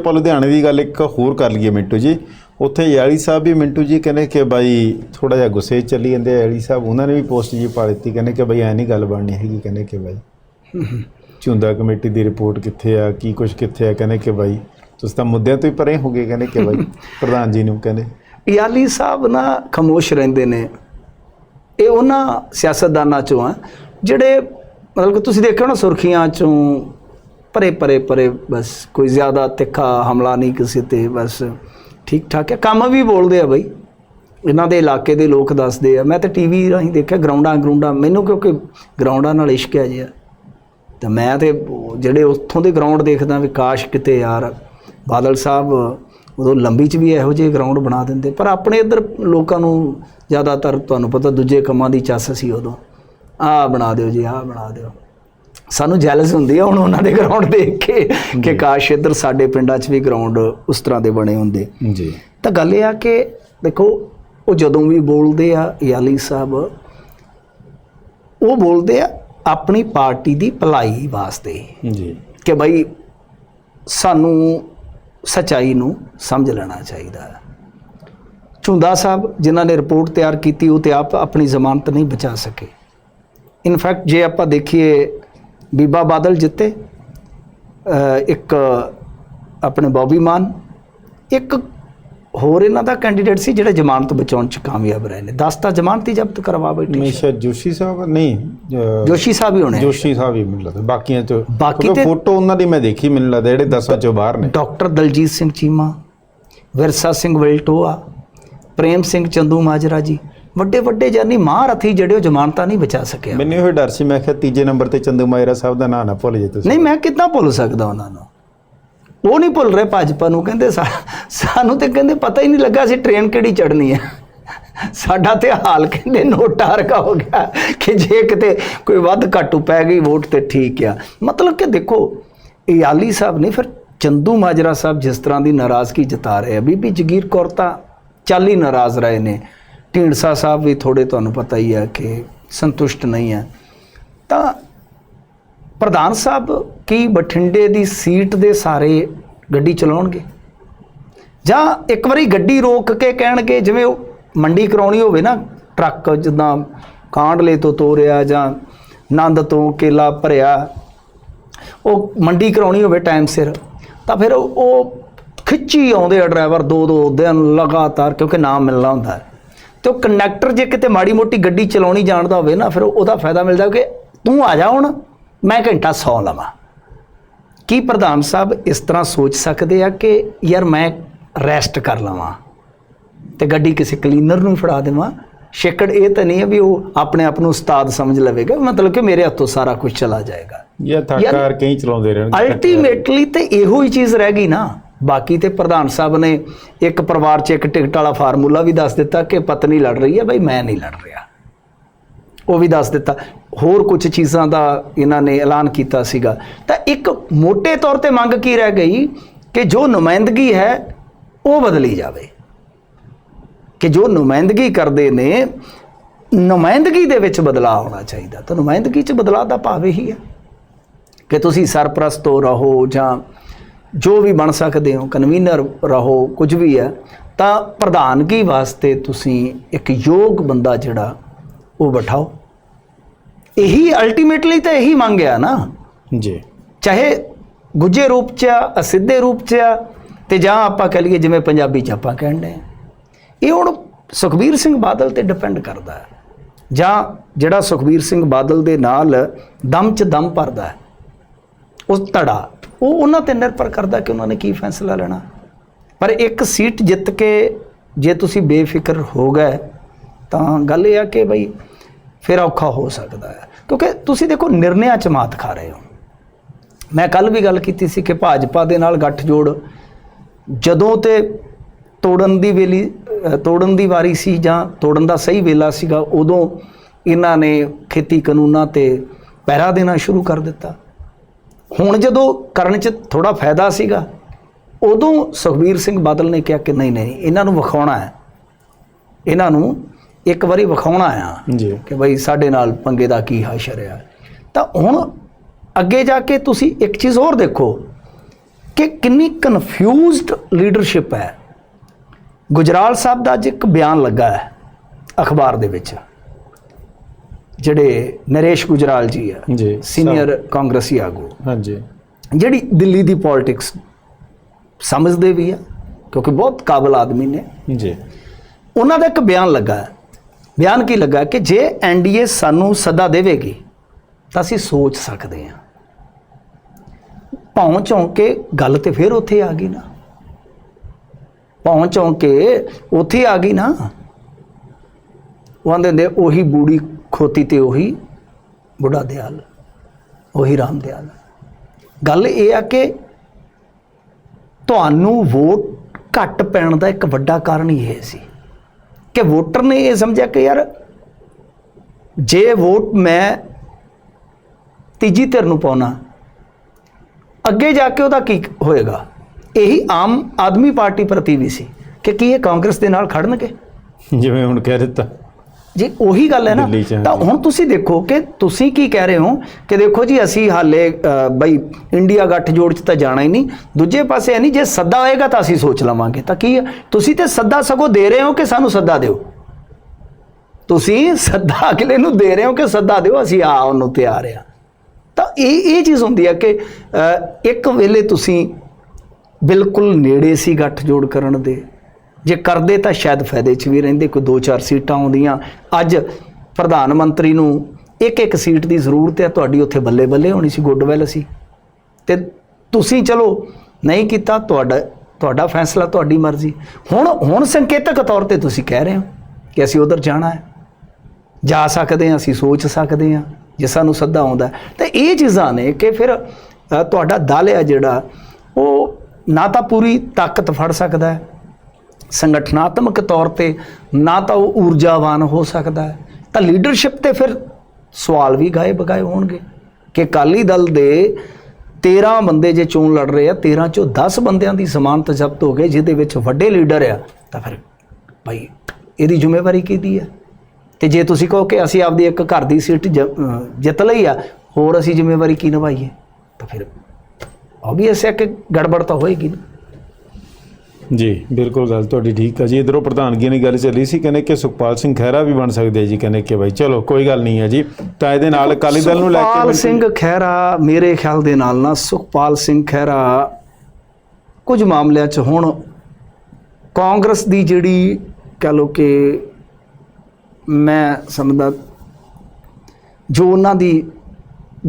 ਆਪਾਂ ਲੁਧਿਆਣੇ ਦੀ ਗੱਲ ਇੱਕ ਹੋਰ ਕਰ ਲਈਏ ਮਿੰਟੂ ਜੀ। ਉੱਥੇ ਯਾਲੀ ਸਾਹਿਬ ਵੀ ਮਿੰਟੂ ਜੀ ਕਹਿੰਦੇ ਕਿ ਬਾਈ ਥੋੜਾ ਜਿਹਾ ਗੁੱਸੇ 'ਚ ਚੱਲੀ ਜਾਂਦੇ ਆ। ਯਾਲੀ ਸਾਹਿਬ ਉਹਨਾਂ ਨੇ ਵੀ ਪੋਸਟ ਜੀ ਪਾ ਦਿੱਤੀ, ਕਹਿੰਦੇ ਕਿ ਬਾਈ ਐ ਨਹੀਂ ਗੱਲ ਬਣਨੀ ਹੈਗੀ, ਕਹਿੰਦੇ ਕਿ ਬਾਈ ਝੁੰਦਾ ਕਮੇਟੀ ਦੀ ਰਿਪੋਰਟ ਕਿੱਥੇ ਆ, ਕੀ ਕੁਝ ਕਿੱਥੇ ਆ, ਕਹਿੰਦੇ ਕਿ ਬਾਈ ਤੁਸੀਂ ਤਾਂ ਮੁੱਦਿਆਂ ਤੋਂ ਹੀ ਪਰੇ ਹੋ ਗਏ ਕਹਿੰਦੇ ਕਿ ਬਾਈ ਪ੍ਰਧਾਨ ਜੀ ਨੂੰ ਕਹਿੰਦੇ। ਯਾਲੀ ਸਾਹਿਬ ਨਾ ਖਾਮੋਸ਼ ਰਹਿੰਦੇ ਨੇ। ਇਹ ਉਹਨਾਂ ਸਿਆਸਤਦਾਨਾਂ ਚੋਂ ਆ, ਜਿਹੜੇ ਮਤਲਬ ਕਿ ਤੁਸੀਂ ਦੇਖਿਓ ਨਾ ਸੁਰਖੀਆਂ ਚੋਂ ਪਰੇ ਪਰੇ ਪਰੇ, ਬਸ ਕੋਈ ਜ਼ਿਆਦਾ ਤਿੱਖਾ ਹਮਲਾ ਨਹੀਂ ਕਿਸੇ ਤੇ, ਬਸ ਠੀਕ ਠਾਕ ਹੈ। ਕੰਮ ਵੀ ਬੋਲਦੇ ਆ ਬਈ। ਇਹਨਾਂ ਦੇ ਇਲਾਕੇ ਦੇ ਲੋਕ ਦੱਸਦੇ ਆ। ਮੈਂ ਤਾਂ ਟੀਵੀ ਰਾਹੀਂ ਦੇਖਿਆ ਗਰਾਊਂਡਾਂ ਗਰਾਊਂਡਾਂ। ਮੈਨੂੰ ਕਿਉਂਕਿ ਗਰਾਊਂਡਾਂ ਨਾਲ ਇਸ਼ਕ ਹੈ ਜਿਆ ਤੇ ਮੈਂ ਤੇ ਜਿਹੜੇ ਉੱਥੋਂ ਦੇ ਗਰਾਊਂਡ ਦੇਖਦਾ ਵੀ ਕਾਸ਼ ਕਿਤੇ ਯਾਰ ਬਾਦਲ ਸਾਹਿਬ ਉਦੋਂ ਲੰਬੀ ਚ ਵੀ ਇਹੋ ਜਿਹੇ ਗਰਾਊਂਡ ਬਣਾ ਦਿੰਦੇ। ਪਰ ਆਪਣੇ ਇੱਧਰ ਲੋਕਾਂ ਨੂੰ ਜ਼ਿਆਦਾਤਰ ਤੁਹਾਨੂੰ ਪਤਾ ਦੂਜੇ ਕੰਮਾਂ ਦੀ ਚੱਸ ਸੀ ਉਦੋਂ। ਆਹ ਬਣਾ ਦਿਓ ਜੀ, ਆਹ ਬਣਾ ਦਿਓ। ਸਾਨੂੰ ਜੈਲਸ ਹੁੰਦੀ ਆ ਹੁਣ ਉਹਨਾਂ ਦੇ ਗਰਾਊਂਡ ਦੇਖ ਕੇ ਕਿ ਕਾਸ਼ ਇੱਧਰ ਸਾਡੇ ਪਿੰਡਾਂ 'ਚ ਵੀ ਗਰਾਊਂਡ ਉਸ ਤਰ੍ਹਾਂ ਦੇ ਬਣੇ ਹੁੰਦੇ। ਜੀ। ਤਾਂ ਗੱਲ ਇਹ ਆ ਕਿ ਦੇਖੋ ਉਹ ਜਦੋਂ ਵੀ ਬੋਲਦੇ ਆ ਯਾਲੀ ਸਾਹਿਬ ਉਹ ਬੋਲਦੇ ਆ ਆਪਣੀ ਪਾਰਟੀ ਦੀ ਭਲਾਈ ਵਾਸਤੇ ਜੀ। ਕਿ ਭਾਈ ਸਾਨੂੰ ਸਚਾਈ ਨੂੰ ਸਮਝ ਲੈਣਾ ਚਾਹੀਦਾ। ਹੈ ਝੁੰਦਾ ਸਾਹਿਬ ਜਿਨ੍ਹਾਂ ਨੇ ਰਿਪੋਰਟ ਤਿਆਰ ਕੀਤੀ ਉਹ ਤੇ ਆਪ ਆਪਣੀ ਜ਼ਮਾਨਤ ਨਹੀਂ ਬਚਾ ਸਕੇ। ਇਨਫੈਕਟ ਜੇ ਆਪਾਂ ਦੇਖੀਏ ਬੀਬਾ ਬਾਦਲ ਜਿੱਤੇ ਇੱਕ ਆਪਣੇ ਬੌਬੀ ਮਾਨ ਇੱਕ ਹੋਰ ਇਹਨਾਂ ਦਾ ਕੈਂਡੀਡੇਟ ਸੀ ਜਿਹੜਾ ਜ਼ਮਾਨਤ ਬਚਾਉਣ ਚ ਕਾਮਯਾਬ ਰਹੇ ਨੇ। 10 ਤਾਂ ਜ਼ਮਾਨਤ ਹੀ ਜ਼ਬਤ ਕਰਵਾ ਬੈਠੇ ਹਮੇਸ਼ਾ ਜੋਸ਼ੀ ਸਾਹਿਬ ਨਹੀਂ ਜੋਸ਼ੀ ਸਾਹਿਬ ਹੀ ਹੋਣੇ ਜੋਸ਼ੀ ਸਾਹਿਬ ਹੀ ਮੈਨੂੰ ਲੱਗਦਾ। ਬਾਕੀਆਂ ਚ ਬਾਕੀ ਤੇ- ਫੋਟੋ ਉਹਨਾਂ ਦੀ ਮੈਂ ਦੇਖੀ ਮੈਨੂੰ ਲੱਗਦਾ ਜਿਹੜੇ 10 ਚੋਂ ਬਾਹਰ ਨੇ। ਡਾਕਟਰ ਦਲਜੀਤ ਸਿੰਘ ਚੀਮਾ ਵਿਰਸਾ ਸਿੰਘ ਵਲਟੋਆ ਪ੍ਰੇਮ ਸਿੰਘ ਚੰਦੂ ਮਾਜਰਾ ਜੀ ਵੱਡੇ ਵੱਡੇ ਜਾਨੀ ਮਹਾਰਥੀ ਜਿਹੜੇ ਉਹ ਜ਼ਮਾਨਤਾਂ ਨਹੀਂ ਬਚਾ ਸਕਿਆ। ਮੈਨੂੰ ਇਹ ਡਰ ਸੀ ਮੈਂ ਕਿਹਾ ਤੀਜੇ ਨੰਬਰ ਤੇ ਚੰਦੂ ਮਾਇਰਾ ਸਾਹਿਬ ਦਾ ਨਾਂ ਨਾ ਭੁੱਲ ਜੇ ਤੁਸੀਂ। ਨਹੀਂ ਮੈਂ ਕਿੱਦਾਂ ਭੁੱਲ ਸਕਦਾ ਉਹਨਾਂ ਨੂੰ? ਉਹ ਨਹੀਂ ਭੁੱਲ ਰਹੇ ਭਾਜਪਾ ਨੂੰ ਕਹਿੰਦੇ ਸਾਨੂੰ ਤੇ ਕਹਿੰਦੇ ਪਤਾ ਹੀ ਨਹੀਂ ਲੱਗਾ ਸੀ ਟ੍ਰੇਨ ਕਿਹੜੀ ਚੜਨੀ ਹੈ। ਸਾਡਾ ਤੇ ਹਾਲ ਕਹਿੰਦੇ ਨੋਟਾ ਵਰਗਾ ਹੋ ਗਿਆ ਕਿ ਜੇ ਕਿਤੇ ਕੋਈ ਵੱਧ ਘੱਟੂ ਪੈ ਗਈ ਵੋਟ ਤੇ ਠੀਕ ਆ। ਮਤਲਬ ਕਿ ਦੇਖੋ ਇਹ ਆਲੀ ਸਾਹਿਬ ਨਹੀਂ ਫਿਰ ਚੰਦੂ ਮਾਜਰਾ ਸਾਹਿਬ ਜਿਸ ਤਰ੍ਹਾਂ ਦੀ ਨਾਰਾਜ਼ਗੀ ਜਤਾ ਰਹੇ ਆ। ਬੀਬੀ ਜਗੀਰ ਕੌਰ ਤਾਂ ਚੱਲ ਨਾਰਾਜ਼ ਰਹੇ ਨੇ। ਢੀਂਡਸਾ ਸਾਹਿਬ ਵੀ ਥੋੜੇ ਤੁਹਾਨੂੰ ਪਤਾ ਹੀ ਹੈ ਕਿ ਸੰਤੁਸ਼ਟ ਨਹੀਂ ਹੈ ਤਾਂ ਪ੍ਰਧਾਨ ਸਾਹਿਬ ਕੀ ਬਠਿੰਡੇ ਦੀ ਸੀਟ ਦੇ ਸਾਰੇ ਗੱਡੀ ਚਲਾਉਣਗੇ? ਜਾਂ ਇੱਕ ਵਾਰੀ ਗੱਡੀ ਰੋਕ ਕੇ ਕਹਿਣਗੇ, ਜਿਵੇਂ ਉਹ ਮੰਡੀ ਕਰਾਉਣੀ ਹੋਵੇ ਨਾ, ਟਰੱਕ ਜਿੱਦਾਂ ਕਾਂਡਲੇ ਤੋਂ ਤੋਰਿਆ ਜਾਂ ਨੰਦ ਤੋਂ ਕੇਲਾ ਭਰਿਆ, ਉਹ ਮੰਡੀ ਕਰਾਉਣੀ ਹੋਵੇ ਟਾਈਮ ਸਿਰ, ਤਾਂ ਫਿਰ ਉਹ- ਉਹ ਖਿੱਚੀ ਆਉਂਦੇ ਆ ਡਰਾਈਵਰ ਦੋ ਦੋ ਦਿਨ ਲਗਾਤਾਰ, ਕਿਉਂਕਿ ਨਾਮ ਮਿਲਣਾ ਹੁੰਦਾ ਹੈ। ਤੇ ਉਹ ਕੰਡਕਟਰ ਜੇ ਕਿਤੇ ਮਾੜੀ ਮੋਟੀ ਗੱਡੀ ਚਲਾਉਣੀ ਜਾਣਦਾ ਹੋਵੇ ਨਾ ਫਿਰ ਉਹਦਾ ਫਾਇਦਾ ਮਿਲਦਾ ਕਿ ਤੂੰ ਆ ਜਾ ਹੁਣ ਮੈਂ ਘੰਟਾ ਸੌ ਲਵਾਂ। ਕੀ ਪ੍ਰਧਾਨ ਸਾਹਿਬ ਇਸ ਤਰ੍ਹਾਂ ਸੋਚ ਸਕਦੇ ਆ ਕਿ ਯਾਰ ਮੈਂ ਰੈਸਟ ਕਰ ਲਵਾਂ ਤੇ ਗੱਡੀ ਕਿਸੇ ਕਲੀਨਰ ਨੂੰ ਫੜਾ ਦੇਵਾਂ? ਛੇਕੜ ਇਹ ਤਾਂ ਨਹੀਂ ਹੈ ਵੀ ਉਹ ਆਪਣੇ ਆਪ ਨੂੰ ਉਸਤਾਦ ਸਮਝ ਲਵੇਗਾ ਮਤਲਬ ਕਿ ਮੇਰੇ ਹੱਥੋਂ ਸਾਰਾ ਕੁਝ ਚਲਾ ਜਾਏਗਾ। ਇਹ ਥੱਕਾਰ ਕਈ ਚਲਾਉਂਦੇ ਰਹਿਣਗੇ। ਅਲਟੀਮੇਟਲੀ ਤੇ ਇਹੋ ਹੀ ਚੀਜ਼ ਰਹਿ ਗਈ ਨਾ। ਬਾਕੀ ਤੇ ਪ੍ਰਧਾਨ ਸਾਹਿਬ ਨੇ ਇੱਕ ਪਰਿਵਾਰ 'ਚ ਇੱਕ ਟਿਕਟ ਵਾਲਾ ਫਾਰਮੂਲਾ ਵੀ ਦੱਸ ਦਿੱਤਾ ਕਿ ਪਤਨੀ ਲੜ ਰਹੀ ਹੈ, ਬਈ ਮੈਂ ਨਹੀਂ ਲੜ ਰਿਹਾ। ਉਹ ਵੀ ਦੱਸ ਦਿੱਤਾ। ਹੋਰ ਕੁਝ ਚੀਜ਼ਾਂ ਦਾ ਇਹਨਾਂ ਨੇ ਐਲਾਨ ਕੀਤਾ ਸੀਗਾ। ਤਾਂ ਇੱਕ ਮੋٹے ਤੌਰ ਤੇ ਮੰਗ ਕੀ ਰਹਿ ਗਈ ਕਿ ਜੋ ਨੁਮਾਇੰਦਗੀ ਹੈ, ਉਹ ਬਦਲੀ ਜਾਵੇ। ਕਿ ਜੋ ਨੁਮਾਇੰਦਗੀ ਕਰਦੇ ਨੇ, ਨੁਮਾਇੰਦਗੀ ਦੇ ਵਿੱਚ ਬਦਲਾਅ ਹੋਣਾ ਚਾਹੀਦਾ। ਤਾਂ ਨੁਮਾਇੰਦਗੀ 'ਚ ਬਦਲਾਅ ਦਾ ਭਾਵ ਇਹੀ ਹੈ। ਕਿ ਤੁਸੀਂ ਸਰਪ੍ਰਸਤ ਹੋ ਰਹੋ ਜਾਂ ਜੋ ਵੀ ਬਣ ਸਕਦੇ ਹੋ ਕਨਵੀਨਰ ਰਹੋ ਕੁਝ ਵੀ ਹੈ ਤਾਂ ਪ੍ਰਧਾਨਗੀ ਵਾਸਤੇ ਤੁਸੀਂ ਇੱਕ ਯੋਗ ਬੰਦਾ ਜਿਹੜਾ ਉਹ ਬਿਠਾਓ। ਇਹੀ ਅਲਟੀਮੇਟਲੀ ਤਾਂ ਇਹੀ ਮੰਗਿਆ ਨਾ। ਜੀ। ਚਾਹੇ ਗੁੱਜੇ ਰੂਪ ਚ ਆ ਅਸਿੱਧੇ ਰੂਪ ਚ ਆ ਤੇ ਜਾਂ ਆਪਾਂ ਕਹ ਲਈਏ ਜਿਵੇਂ ਪੰਜਾਬੀ ਚ ਆਪਾਂ ਕਹਿੰਦੇ ਆ ਇਹ ਹੁਣ ਸੁਖਬੀਰ ਸਿੰਘ ਬਾਦਲ ਤੇ ਡਿਪੈਂਡ ਕਰਦਾ ਹੈ। ਜਾਂ ਜਿਹੜਾ ਸੁਖਬੀਰ ਸਿੰਘ ਬਾਦਲ ਦੇ ਨਾਲ ਦਮ ਚ ਦਮ ਭਰਦਾ ਹੈ। ਉਸ ਧੜਾ। ਉਹ ਉਹਨਾਂ ਤੇ ਨਿਰਭਰ ਕਰਦਾ ਕਿ ਉਹਨਾਂ ਨੇ ਕੀ ਫੈਸਲਾ ਲੈਣਾ। ਪਰ ਇੱਕ ਸੀਟ ਜਿੱਤ ਕੇ ਜੇ ਤੁਸੀਂ ਬੇਫਿਕਰ ਹੋ ਗਏ, ਤਾਂ ਗੱਲ ਇਹ ਆ ਕਿ ਬਈ ਫਿਰ ਔਖਾ ਹੋ ਸਕਦਾ ਹੈ। ਕਿਉਂਕਿ ਤੁਸੀਂ ਦੇਖੋ, ਨਿਰਣਿਆਂ ਚ ਮਾਤ ਖਾ ਰਹੇ ਹੋ। ਮੈਂ ਕੱਲ ਵੀ ਗੱਲ ਕੀਤੀ ਸੀ ਕਿ ਭਾਜਪਾ ਦੇ ਨਾਲ ਗੱਠਜੋੜ ਜਦੋਂ ਤੇ ਤੋੜਨ ਦੀ ਵੇਲੀ ਤੋੜਨ ਦੀ ਵਾਰੀ ਸੀ ਜਾਂ ਤੋੜਨ ਦਾ ਸਹੀ ਵੇਲਾ ਸੀਗਾ, ਉਦੋਂ ਇਹਨਾਂ ਨੇ ਖੇਤੀ ਕਾਨੂੰਨਾਂ ਤੇ ਪਹਿਰਾ ਦੇਣਾ ਸ਼ੁਰੂ ਕਰ ਦਿੱਤਾ। ਹੁਣ ਜਦੋਂ ਕਰਨ 'ਚ ਥੋੜਾ ਫਾਇਦਾ ਸੀਗਾ ਉਦੋਂ ਸੁਖਬੀਰ ਸਿੰਘ ਬਾਦਲ ਨੇ ਕਿਹਾ ਕਿ ਨਹੀਂ ਨਹੀਂ ਇਹਨਾਂ ਨੂੰ ਵਿਖਾਉਣਾ ਹੈ। ਇਹਨਾਂ ਨੂੰ ਇੱਕ ਵਾਰੀ ਵਿਖਾਉਣਾ ਆ ਜੀ। ਕਿ ਬਈ ਸਾਡੇ ਨਾਲ ਪੰਗੇ ਦਾ ਕੀ ਹਸ਼ਰ ਆ। ਤਾਂ ਹੁਣ ਅੱਗੇ ਜਾ ਕੇ ਤੁਸੀਂ ਇੱਕ ਚੀਜ਼ ਹੋਰ ਦੇਖੋ ਕਿ ਕਿੰਨੀ ਕਨਫਿਊਜ਼ਡ ਲੀਡਰਸ਼ਿਪ ਹੈ। ਗੁਜਰਾਲ ਸਾਹਿਬ ਦਾ ਅੱਜ ਇੱਕ ਬਿਆਨ ਲੱਗਾ ਹੈ ਅਖਬਾਰ ਦੇ ਵਿੱਚ। ਜਿਹੜੇ ਨਰੇਸ਼ ਗੁਜਰਾਲ ਜੀ ਆ ਜੀ ਸੀਨੀਅਰ ਕਾਂਗਰਸੀ ਆਗੂ। ਹਾਂਜੀ। ਜਿਹੜੀ ਦਿੱਲੀ ਦੀ ਪੋਲਿਟਿਕਸ ਸਮਝਦੇ ਵੀ ਆ ਕਿਉਂਕਿ ਬਹੁਤ ਕਾਬਲ ਆਦਮੀ ਨੇ। ਜੀ। ਉਹਨਾਂ ਦਾ ਇੱਕ ਬਿਆਨ ਲੱਗਾ। ਬਿਆਨ ਕੀ ਲੱਗਾ? ਕਿ ਜੇ ਐਨਡੀਏ ਸਾਨੂੰ ਸੱਦਾ ਦੇਵੇਗੀ ਤਾਂ ਅਸੀਂ ਸੋਚ ਸਕਦੇ ਹਾਂ। ਪਹੁੰਚੋਂ ਕੇ ਗੱਲ ਤੇ ਫਿਰ ਉੱਥੇ ਆ ਗਈ ਨਾ। ਪਹੁੰਚੋਂ ਕੇ ਉੱਥੇ ਆ ਗਈ ਨਾ। ਉਹ ਆਂਦੇ ਨੇ ਉਹੀ ਬੂੜੀ ਖੋਤੀ ਤੇ ਉਹੀ ਬੁੱਢਾ ਦਿਆਲ, ਉਹੀ ਰਾਮ ਦਿਆਲ। ਗੱਲ ਇਹ ਆ ਕਿ ਤੁਹਾਨੂੰ ਵੋਟ ਘੱਟ ਪੈਣ ਦਾ ਇੱਕ ਵੱਡਾ ਕਾਰਨ ਇਹ ਸੀ ਕਿ ਵੋਟਰ ਨੇ ਇਹ ਸਮਝਿਆ ਕਿ ਯਾਰ ਜੇ ਵੋਟ ਮੈਂ ਤੀਜੀ ਧਿਰ ਨੂੰ ਪਾਉਣਾ, ਅੱਗੇ ਜਾ ਕੇ ਉਹਦਾ ਕੀ ਹੋਏਗਾ? ਇਹੀ ਆਮ ਆਦਮੀ ਪਾਰਟੀ ਪ੍ਰਤੀ ਵੀ ਸੀ ਕਿ ਕੀ ਇਹ ਕਾਂਗਰਸ ਦੇ ਨਾਲ ਖੜਨਗੇ? ਜਿਵੇਂ ਹੁਣ ਕਹਿ ਦਿੱਤਾ। ਜੀ ਉਹੀ ਗੱਲ ਹੈ ਨਾ ਦਿੱਲੀ 'ਚ, ਤਾਂ। ਹੁਣ ਤੁਸੀਂ ਦੇਖੋ ਕਿ ਤੁਸੀਂ ਕੀ ਕਹਿ ਰਹੇ ਹੋ ਕਿ ਦੇਖੋ ਜੀ ਅਸੀਂ ਹਾਲੇ ਅ, ਬਈ ਇੰਡੀਆ ਗੱਠ ਜੋੜ ਚ ਤਾਂ ਜਾਣਾ ਹੀ ਨਹੀਂ। ਦੂਜੇ ਪਾਸੇ ਇਹ ਨਹੀਂ ਜੇ ਸੱਦਾ ਆਏਗਾ ਤਾਂ ਅਸੀਂ ਸੋਚ ਲਵਾਂਗੇ। ਤਾਂ ਕੀ ਹੈ? ਤੁਸੀਂ ਤੇ ਸੱਦਾ ਸਗੋਂ ਦੇ ਰਹੇ ਹੋ ਕਿ ਸਾਨੂੰ ਸੱਦਾ ਦਿਓ? ਤੁਸੀਂ ਸੱਦਾ ਅਗਲੇ ਨੂੰ ਦੇ ਰਹੇ ਹੋ ਕਿ ਸੱਦਾ ਦਿਓ ਅਸੀਂ ਆ ਉਹਨੂੰ ਤਿਆਰ ਆ ਤਾਂ ਇਹ ਇਹ ਚੀਜ਼ ਹੁੰਦੀ ਹੈ ਕਿ ਅ, ਇੱਕ ਵੇਲੇ ਤੁਸੀਂ ਬਿਲਕੁਲ ਨੇੜੇ ਸੀ ਗੱਠ ਜੋੜ ਕਰਨ ਦੇ। ਜੇ ਕਰਦੇ ਤਾਂ ਸ਼ਾਇਦ ਫਾਇਦੇ 'ਚ ਵੀ ਰਹਿੰਦੇ, ਕੋਈ 2-4 ਸੀਟਾਂ ਆਉਂਦੀਆਂ। ਅੱਜ ਪ੍ਰਧਾਨ ਮੰਤਰੀ ਨੂੰ ਇੱਕ ਇੱਕ ਸੀਟ ਦੀ ਜ਼ਰੂਰਤ ਹੈ, ਤੁਹਾਡੀ ਉੱਥੇ ਬੱਲੇ ਬੱਲੇ ਹੋਣੀ ਸੀ, ਗੁੱਡਵੈਲ ਸੀ। ਤੇ ਤੁਸੀਂ ਚਲੋ, ਨਹੀਂ ਕੀਤਾ, ਤੁਹਾਡਾ ਤੁਹਾਡਾ ਫੈਸਲਾ, ਤੁਹਾਡੀ ਮਰਜ਼ੀ। ਹੁਣ ਹੁਣ ਸੰਕੇਤਕ ਤੌਰ ਤੇ ਤੁਸੀਂ ਕਹਿ ਰਹੇ ਹੋ ਕਿ ਅਸੀਂ ਉਧਰ ਜਾਣਾ ਹੈ। ਜਾ ਸਕਦੇ ਹਾਂ, ਅਸੀਂ ਸੋਚ ਸਕਦੇ ਹਾਂ, ਜੇ ਸਾਨੂੰ ਸੱਦਾ ਆਉਂਦਾ ਤਾਂ ਇਹ ਚੀਜ਼ਾਂ ਨੇ ਕਿ ਫਿਰ ਤੁਹਾਡਾ ਦਲ ਹੈ ਜਿਹੜਾ, ਉਹ ਨਾ ਤਾਂ ਪੂਰੀ ਤਾਕਤ ਫੜ ਸਕਦਾ ਹੈ ਸੰਗਠਨਾਤਮਕ ਤੌਰ ਤੇ ਨਾ ਤਾਂ ਉਹ ਊਰਜਾਵਾਨ ਹੋ ਸਕਦਾ ਹੈ। ਤਾਂ ਲੀਡਰਸ਼ਿਪ ਤੇ ਫਿਰ ਸਵਾਲ ਵੀ ਗਾਏ ਬਗਾਏ ਹੋਣਗੇ ਕਿ ਅਕਾਲੀ ਦਲ ਦੇ 13 ਬੰਦੇ ਜੇ ਚੋਣ ਲੜ ਰਹੇ ਆ 13 ਚੋਂ 10 ਬੰਦਿਆਂ ਦੀ ਜ਼ਮਾਨਤ ਜ਼ਬਤ ਹੋ ਗਈ, ਜਿਹਦੇ ਵਿੱਚ ਵੱਡੇ ਲੀਡਰ ਆ, ਤਾਂ ਫਿਰ ਭਾਈ ਇਹਦੀ ਜ਼ਿੰਮੇਵਾਰੀ ਕਿਹਦੀ ਆ? ਤੇ ਜੇ ਤੁਸੀਂ ਕਹੋ ਕਿ ਅਸੀਂ ਆਪਦੀ ਇੱਕ ਘਰ ਦੀ ਸੀਟ ਜਿੱਤ ਲਈ ਆ, ਹੋਰ ਅਸੀਂ ਜ਼ਿੰਮੇਵਾਰੀ ਕੀ ਨਿਭਾਈਏ? ਤਾਂ ਫਿਰ ਆਬਵੀਅਸ ਹੈ ਕਿ ਗੜਬੜ ਤਾਂ ਹੋਏਗੀ ਨਾ। ਜੀ। ਬਿਲਕੁਲ ਗੱਲ ਤੁਹਾਡੀ ਠੀਕ ਆ ਜੀ। ਇਧਰੋਂ ਪ੍ਰਧਾਨਗੀ ਦੀ ਗੱਲ ਚੱਲੀ ਸੀ ਕਹਿੰਦੇ ਕਿ ਸੁਖਪਾਲ ਸਿੰਘ ਖਹਿਰਾ ਵੀ ਬਣ ਸਕਦੇ ਜੀ। ਕਹਿੰਦੇ ਕਿ ਭਾਈ ਚਲੋ ਕੋਈ ਗੱਲ ਨਹੀਂ ਹੈ ਜੀ। ਤਾਂ ਇਹਦੇ ਨਾਲ ਅਕਾਲੀ ਦਲ ਨੂੰ ਲੈ ਕੇ ਸੁਖਪਾਲ ਸਿੰਘ ਖਹਿਰਾ ਮੇਰੇ ਖਿਆਲ ਦੇ ਨਾਲ ਨਾ ਸੁਖਪਾਲ ਸਿੰਘ ਖਹਿਰਾ ਕੁਝ ਮਾਮਲਿਆਂ 'ਚ ਹੁਣ ਕਾਂਗਰਸ ਦੀ ਜਿਹੜੀ ਕਹ ਲੋ ਕਿ ਮੈਂ ਸਮਝਦਾ ਜੋ ਉਹਨਾਂ ਦੀ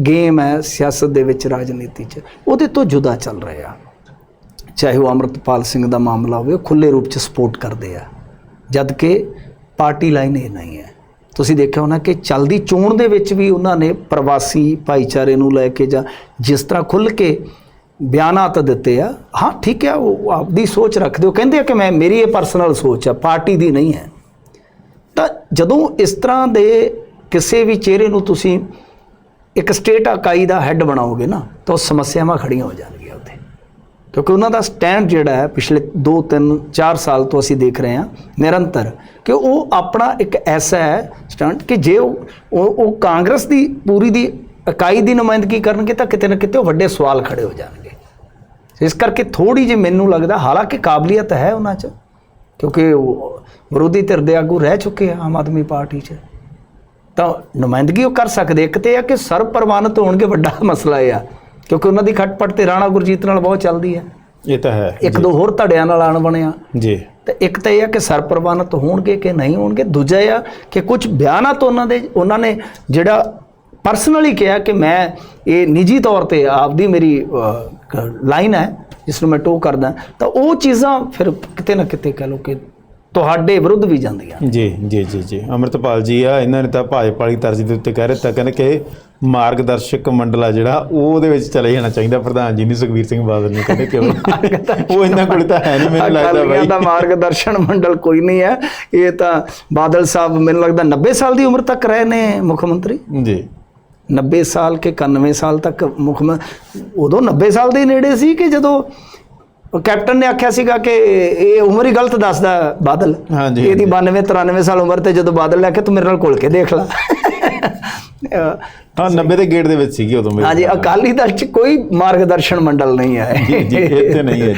ਗੇਮ ਹੈ ਸਿਆਸਤ ਦੇ ਵਿੱਚ ਰਾਜਨੀਤੀ 'ਚ ਉਹਦੇ ਤੋਂ ਜੁਦਾ ਚੱਲ ਰਿਹਾ ਚਾਹੇ ਉਹ ਅਮਰਤਪਾਲ ਸਿੰਘ ਦਾ ਮਾਮਲਾ ਹੋਵੇ, ਉਹ ਖੁੱਲੇ ਰੂਪ 'ਚ ਸਪੋਰਟ ਕਰਦੇ ਆ। ਜਦ ਕਿ ਪਾਰਟੀ ਲਾਈਨ ਇਹ ਨਹੀਂ ਹੈ। ਤੁਸੀਂ ਦੇਖਿਆ ਹੋਣਾ ਕਿ ਚਲਦੀ ਚੋਣ ਦੇ ਵਿੱਚ ਵੀ ਉਹਨਾਂ ਨੇ ਪ੍ਰਵਾਸੀ ਭਾਈਚਾਰੇ ਨੂੰ ਲੈ ਕੇ ਜਾਂ ਜਿਸ ਤਰ੍ਹਾਂ ਖੁੱਲ ਕੇ ਬਿਆਨਾਤ ਦਿੱਤੇ ਆ, ਹਾਂ, ਠੀਕ ਹੈ ਉਹ ਆਪਦੀ ਸੋਚ ਰੱਖਦੇ ਹੋ। ਕਹਿੰਦੇ ਆ ਕਿ ਮੈਂ, ਮੇਰੀ ਇਹ ਪਰਸਨਲ ਸੋਚ ਆ, ਪਾਰਟੀ ਦੀ ਨਹੀਂ ਹੈ। ਤਾਂ ਜਦੋਂ ਇਸ ਤਰ੍ਹਾਂ ਦੇ ਕਿਸੇ ਵੀ ਚਿਹਰੇ ਨੂੰ ਤੁਸੀਂ ਇੱਕ ਸਟੇਟ ਇਕਾਈ ਦਾ ਹੈੱਡ ਬਣਾਓਗੇ ਨਾ, ਤਾਂ ਉਹ ਸਮੱਸਿਆਵਾਂ ਖੜੀਆਂ ਹੋ ਜਾਣਗੀਆਂ। ਕਿਉਂਕਿ ਉਹਨਾਂ ਦਾ ਸਟੈਂਡ ਜਿਹੜਾ ਹੈ ਪਿਛਲੇ 2 3 4 ਸਾਲ ਤੋਂ ਅਸੀਂ ਦੇਖ ਰਹੇ ਹਾਂ ਨਿਰੰਤਰ ਕਿ ਉਹ ਆਪਣਾ ਇੱਕ ਐਸਾ ਹੈ ਸਟੈਂਡ ਕਿ ਜੇ ਉਹ ਉਹ ਕਾਂਗਰਸ ਦੀ ਪੂਰੀ ਦੀ ਇਕਾਈ ਦੀ ਨੁਮਾਇੰਦਗੀ ਕਰਨਗੇ ਤਾਂ ਕਿਤੇ ਨਾ ਕਿਤੇ ਉਹ ਵੱਡੇ ਸਵਾਲ ਖੜੇ ਹੋ ਜਾਣਗੇ। ਇਸ ਕਰਕੇ ਥੋੜੀ ਜਿਹੀ ਮੈਨੂੰ ਲੱਗਦਾ, ਹਾਲਾਂਕਿ ਕਾਬਲੀਅਤ ਹੈ ਉਹਨਾਂ 'ਚ, ਕਿਉਂਕਿ ਵਿਰੋਧੀ ਧਿਰ ਦੇ ਆਗੂ ਰਹਿ ਚੁੱਕੇ ਆ ਆਮ ਆਦਮੀ ਪਾਰਟੀ 'ਚ, ਤਾਂ ਨੁਮਾਇੰਦਗੀ ਉਹ ਕਰ ਸਕਦੇ ਇੱਕ ਤੇ ਇਹ ਆ ਕਿ ਸਰਵ ਪ੍ਰਵਾਨਿਤ ਹੋਣਗੇ, ਵੱਡਾ ਮਸਲਾ ਇਹ ਆ। ਕਿਉਂਕਿ ਉਹਨਾਂ ਦੀ ਖਟਪਟ ਤੇ ਰਾਣਾ ਗੁਰਜੀਤ ਨਾਲ ਬਹੁਤ ਚੱਲਦੀ ਹੈ। ਇਹ ਤਾਂ ਹੈ ਇੱਕ ਦੋ ਹੋਰ ਧੜਿਆਂ ਨਾਲ ਆਣ ਬਣਿਆ। ਜੀ। ਤੇ ਇੱਕ ਤਾਂ ਇਹ ਆ ਕਿ ਸਰਬ ਪ੍ਰਵਾਨਿਤ ਹੋਣਗੇ ਕਿ ਨਹੀਂ ਹੋਣਗੇ। ਦੂਜਾ ਇਹ ਆ ਕਿ ਕੁਝ ਬਿਆਨਾਤ ਉਹਨਾਂ ਦੇ ਉਹਨਾਂ ਨੇ ਜਿਹੜਾ ਪਰਸਨਲੀ ਕਿਹਾ ਕਿ ਮੈਂ ਇਹ ਨਿੱਜੀ ਤੌਰ ਤੇ ਆਪਦੀ ਮੇਰੀ ਲਾਈਨ ਹੈ ਜਿਸ ਨੂੰ ਮੈਂ ਟੋ ਕਰਦਾ। ਤਾਂ ਉਹ ਚੀਜ਼ਾਂ ਫਿਰ ਕਿਤੇ ਨਾ ਕਿਤੇ ਕਹ ਲਓ ਕਿ ਤੁਹਾਡੇ ਵਿਰੁੱਧ ਵੀ ਜਾਂਦੀਆਂ ਜੀ ਜੀ ਜੀ ਜੀ। ਅਮਰਤਪਾਲ ਜੀ ਆ ਇਹਨਾਂ ਨੇ ਤਾਂ ਭਾਜਪਾ ਵਾਲੀ ਤਰਜ਼ ਦੇ ਉੱਤੇ ਕਹਿ ਦਿੱਤਾ ਕਹਿੰਦੇ ਕਿ ਮਾਰਗਦਰਸ਼ਕ ਮੰਡਲ ਆ ਜਿਹੜਾ ਉਹ ਉਹਦੇ ਵਿੱਚ ਚਲੇ ਜਾਣਾ ਚਾਹੀਦਾ ਪ੍ਰਧਾਨ ਜੀ ਨੂੰ ਸੁਖਵੀਰ ਸਿੰਘ ਬਾਦਲ ਨੂੰ ਕਹਿੰਦੇ ਕਿਉਂ ਉਹ ਇਹਨਾਂ ਕੋਲ ਤਾਂ ਹੈ ਨਹੀਂ ਮੈਨੂੰ ਲੱਗਦਾ ਅਕਾਲੀਆਂ ਦਾ ਬਾਈ। ਮਾਰਗਦਰਸ਼ਨ ਮੰਡਲ ਕੋਈ ਨਹੀਂ ਹੈ। ਇਹ ਤਾਂ ਬਾਦਲ ਸਾਹਿਬ ਮੈਨੂੰ ਲੱਗਦਾ 90 ਸਾਲ ਦੀ ਉਮਰ ਤੱਕ ਰਹੇ ਨੇ ਮੁੱਖ ਮੰਤਰੀ। ਜੀ। 90 ਸਾਲ ਕੇ 91 ਸਾਲ ਤੱਕ ਮੁੱਖ ਉਦੋਂ 90 ਸਾਲ ਦੇ ਨੇੜੇ ਸੀ ਕਿ ਜਦੋਂ ਕੈਪਟਨ ਨੇ ਆਖਿਆ ਸੀਗਾ ਕਿ ਇਹ ਉਮਰ ਹੀ ਗਲਤ ਦੱਸਦਾ ਬਾਦਲ। ਹਾਂਜੀ, ਇਹਦੀ 92 93 ਸਾਲ ਉਮਰ ਤੇ ਜਦੋਂ ਬਾਦਲ ਲੈ ਕੇ ਤੂੰ ਮੇਰੇ ਨਾਲ ਘੁਲ ਕੇ ਦੇਖ ਲੈ। ਹਾਂ 90 ਦੇ ਗੇਟ ਦੇ ਵਿੱਚ ਸੀਗੀ ਉਦੋਂ ਮੇਰੀ ਹਾਂਜੀ ਅਕਾਲੀ ਦਲ ਚ ਕੋਈ ਮਾਰਗਦਰਸ਼ਨ ਮੰਡਲ ਨਹੀਂ ਹੈ। ਜੀ ਜੀ ਇੱਥੇ ਨਹੀਂ ਹੈ